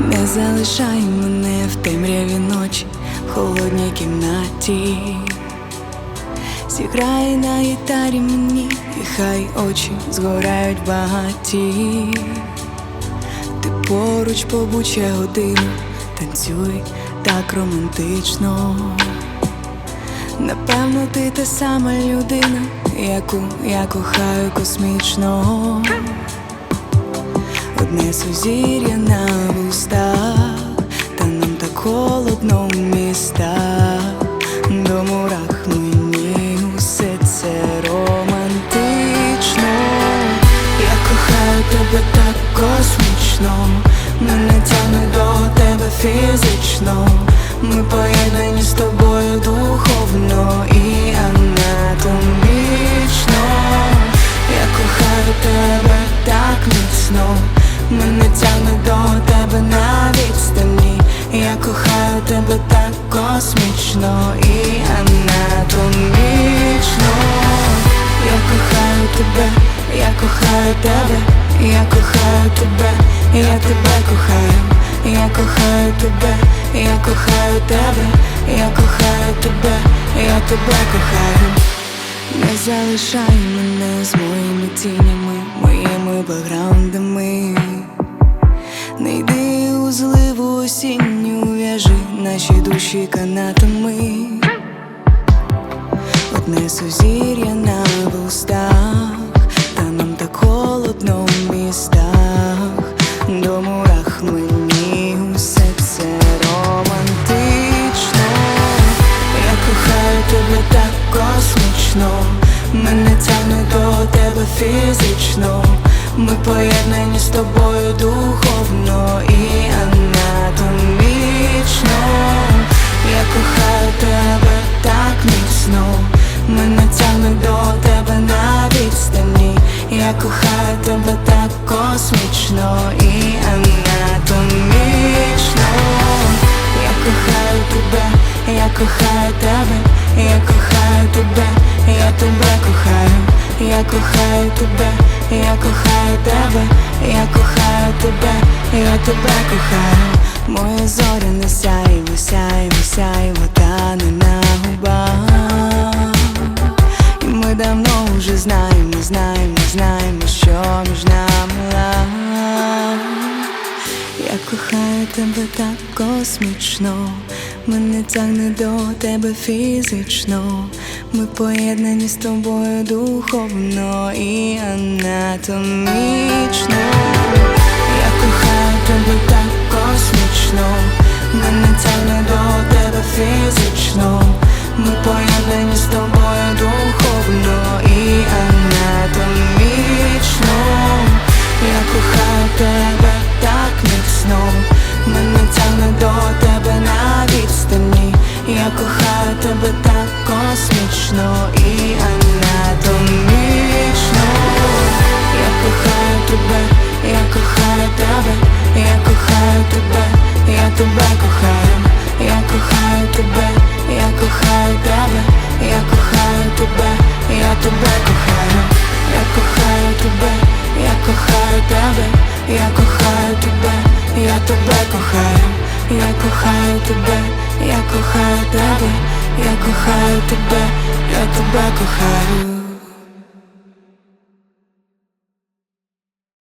Не залишай мене в темряві ночі, в холодній кімнаті. Зіграй на гітарі мені, і хай очі згорають багаті. Ти поруч побудь ще годину, танцюй так романтично. Напевно, ти та сама людина, яку я кохаю космічно. Одне сузір'я на вустах, та нам так холодно в містах, до мурах мені усе це романтично. Я кохаю тебе так космічно, мене тягне до тебе фізично. Ми поєднані з тобою духовно і анатомічно. Я кохаю тебе так міцно, мене тягне до тебе на відстані. Я кохаю тебе так космічно і анатомічно. Я кохаю тебе, я кохаю тебе, я кохаю тебе, я тебе кохаю, я кохаю тебе, я кохаю тебе, я кохаю тебе, я тебе кохаю. Не залишай мене з моїми тінями, моїми бекграундами. Наші душі канатами. Одне сузір'я на вустах, та нам так холодно в містах, до мурах мені усе це романтично. Я кохаю тебе так космічно, мене тягне до тебе фізично. Ми поєднані з тобою духовно і анатомічно. Я кохаю тебе так міцно, мене тягне до тебе на відстані. Я кохаю тебе так космічно і анатомічно. Я кохаю тебе, я кохаю тебе, я кохаю тебе, я тебе кохаю, я кохаю тебе, я кохаю тебе, я кохаю тебе, я тебе кохаю. Моє зоряне сяйво, сяйво, сяйво, тане на губах. І ми давно вже знаємо, знаємо, знаємо, що між нами. Я кохаю тебе так космічно, мене тягне до тебе фізично. Ми поєднані з тобою духовно і анатомічно. Ми поєднані з тобою духовно і анатомічно. Я кохаю тебе так міцно, мене тягне до тебе на відстані. Я кохаю тебе так космічно і анатомічно. Я кохаю тебе, я кохаю тебе, я тебе кохаю, я кохаю тебе, я кохаю тебе, я кохаю тебе, я тебе кохаю.